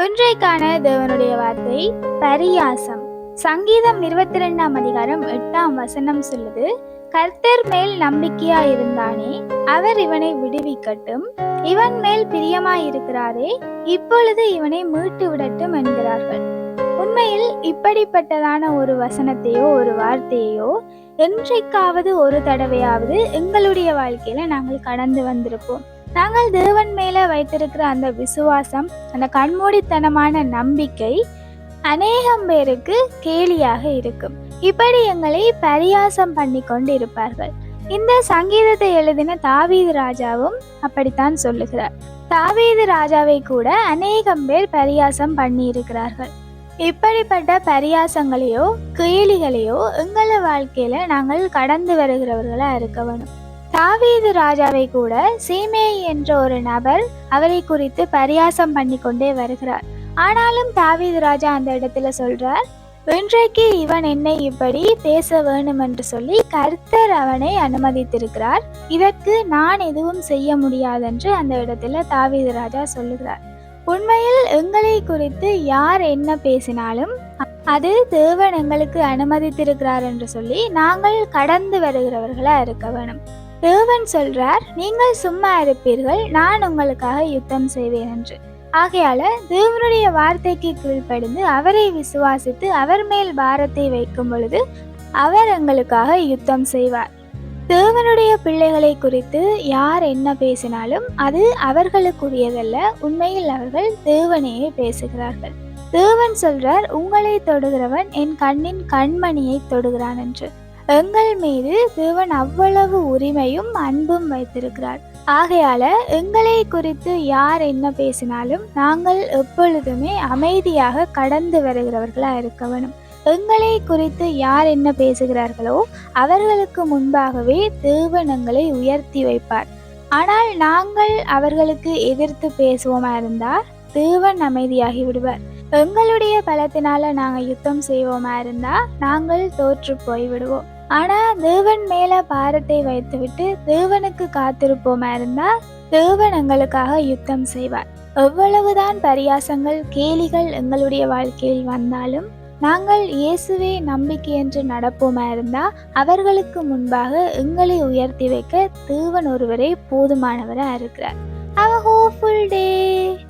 இன்றைக்கான தேவனுடைய வார்த்தை பரியாசம். சங்கீதம் இருபத்தி ரெண்டாம் அதிகாரம் எட்டாம் வசனம் சொல்லுது கர்த்தர் மேல் நம்பிக்கையா இருந்தானே அவர் இவனை விடுவிக்கட்டும். இவன் மேல் பிரியமாய் இருக்கிறாரே இப்பொழுது இவனை மீட்டு விடட்டும் என்கிறார்கள். உண்மையில் இப்படிப்பட்டதான ஒரு வசனத்தையோ ஒரு வார்த்தையோ என்றைக்காவது ஒரு தடவையாவது எங்களுடைய வாழ்க்கையில நாங்கள் கடந்து வந்திருப்போம். நாங்கள் தேவன் மேல வைத்திருக்கிற அந்த விசுவாசம் அந்த கண்மூடித்தனமான நம்பிக்கை அநேகம் பேருக்கு கேலியாக இருக்கும். இப்படி எங்களை பரியாசம் பண்ணி கொண்டு இருப்பார்கள் இந்த சங்கீதத்தை எழுதின தாவீது ராஜாவும் அப்படித்தான் சொல்லுகிறார். தாவீது ராஜாவை கூட அநேகம் பேர் பரியாசம் பண்ணி இருக்கிறார்கள் இப்படிப்பட்ட பரியாசங்களையோ கேலிகளையோ எங்கள வாழ்க்கையில நாங்கள் கடந்து வருகிறவர்களா இருக்க வேணும். தாவீது ராஜாவை கூட சீமேய் என்ற ஒரு நபர் அவரை குறித்து பரியாசம் பண்ணி கொண்டே வருகிறார். ஆனாலும் தாவீது ராஜா அந்த இடத்துல சொல்றார் இன்றைக்கு இவன் என்னை இப்படி பேச வேணும் என்று சொல்லி கர்த்தர் அவனை அனுமதித்திருக்கிறார். இதற்கு நான் எதுவும் செய்ய முடியாதென்று அந்த இடத்துல தாவீது ராஜா சொல்லுகிறார். உண்மையில் எங்களை குறித்து யார் என்ன பேசினாலும் அது தேவன் எங்களுக்கு அனுமதித்திருக்கிறார் என்று சொல்லி நாங்கள் கடந்து வருகிறவர்களா இருக்க வேணும். தேவன் சொல்றார் நீங்கள் சும்மா இருப்பீர்கள் நான் உங்களுக்காக யுத்தம் செய்வேன் என்று. ஆகையால தேவனுடைய வார்த்தைக்கு கீழ்ப்படிந்து அவரை விசுவாசித்து அவர் மேல் பாரத்தை வைக்கும் பொழுது அவர் எங்களுக்காக யுத்தம் செய்வார். தேவனுடைய பிள்ளைகளை குறித்து யார் என்ன பேசினாலும் அது அவர்களுக்குரியதல்ல உண்மையில் அவர்கள் தேவனையே பேசுகிறார்கள். தேவன் சொல்றார் உங்களை தொடுகிறவன் என் கண்ணின் கண்மணியை தொடுகிறான் என்று. எங்கள் மீது தேவன் அவ்வளவு உரிமையும் அன்பும் வைத்திருக்கிறார். ஆகையால எங்களை குறித்து யார் என்ன பேசினாலும் நாங்கள் எப்பொழுதுமே அமைதியாக கடந்து வருகிறவர்களா இருக்க வேணும் எங்களை குறித்து யார் என்ன பேசுகிறார்களோ அவர்களுக்கு முன்பாகவே தேவன் எங்களை உயர்த்தி வைப்பார். ஆனால் நாங்கள் அவர்களுக்கு எதிர்த்து பேசுவோமா இருந்தால் தேவன் அமைதியாகி விடுவார். எங்களுடைய பலத்தினால நாங்கள் யுத்தம் செய்வோமா இருந்தா நாங்கள் தோற்று போய் ஆனால் தேவன் மேலே பாரத்தை வைத்துவிட்டு தேவனுக்கு காத்திருப்போமா இருந்தால் தேவன் எங்களுக்காக யுத்தம் செய்வார் எவ்வளவுதான் பரியாசங்கள் கேலிகள் எங்களுடைய வாழ்க்கையில் வந்தாலும் நாங்கள் இயேசுவே நம்பிக்கை என்று நடப்போமா இருந்தா அவர்களுக்கு முன்பாக எங்களை உயர்த்தி வைக்க தேவன் ஒருவரே போதுமானவராக இருக்கிறார் Have a hopeful.